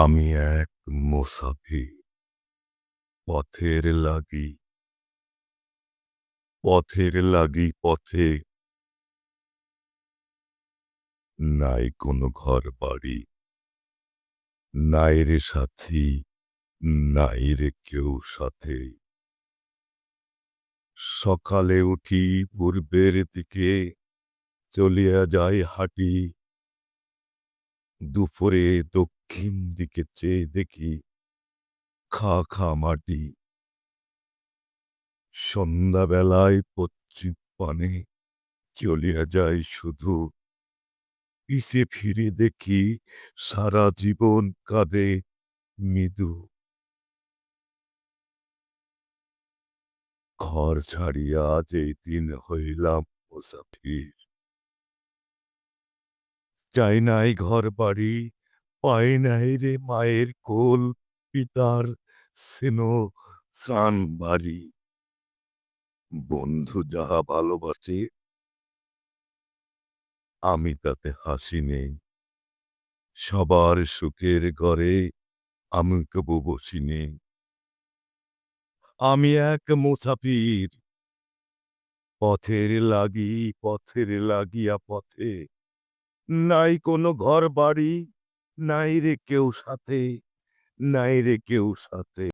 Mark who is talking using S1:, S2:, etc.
S1: আমি এক মুসাফির। পথের লাগি। পথের লাগি, পথে। নাই কোনো ঘর বাড়ি নাই রে সাথী, নাই রে কেউ সাথে। সকালে উঠি পূর্বের দিকে, চলিয়া যাই হাঁটি। দুপুরে দক্ষিণ দিকে চেয়ে দেখি খা খা মাটি। সন্ধ্যাবেলায় পশ্চিম পানে চলিয়া যায় শুধু। পিছে ফিরে দেখি সারা জীবন কাঁদে মৃদু। ঘর ছাড়িয়া যে দিন হইলাম মুসাফির। চাই নাই ঘর বাড়ি পাই নাই রে মায়ের কোল, পিতার স্নেহ স্নান বাড়ি। বন্ধু যাহা ভালোবাসে, আমি তাতে হাসি নেই। সবার সুখের ঘরে আমি কবু বসি নেই। আমি এক মুসাফির, পথের লাগি, পথের লাগিয়া পথে। নাই কোনো ঘর বাড়ি নাই রে কেউ সাথে নাই রে কেউ সাথে।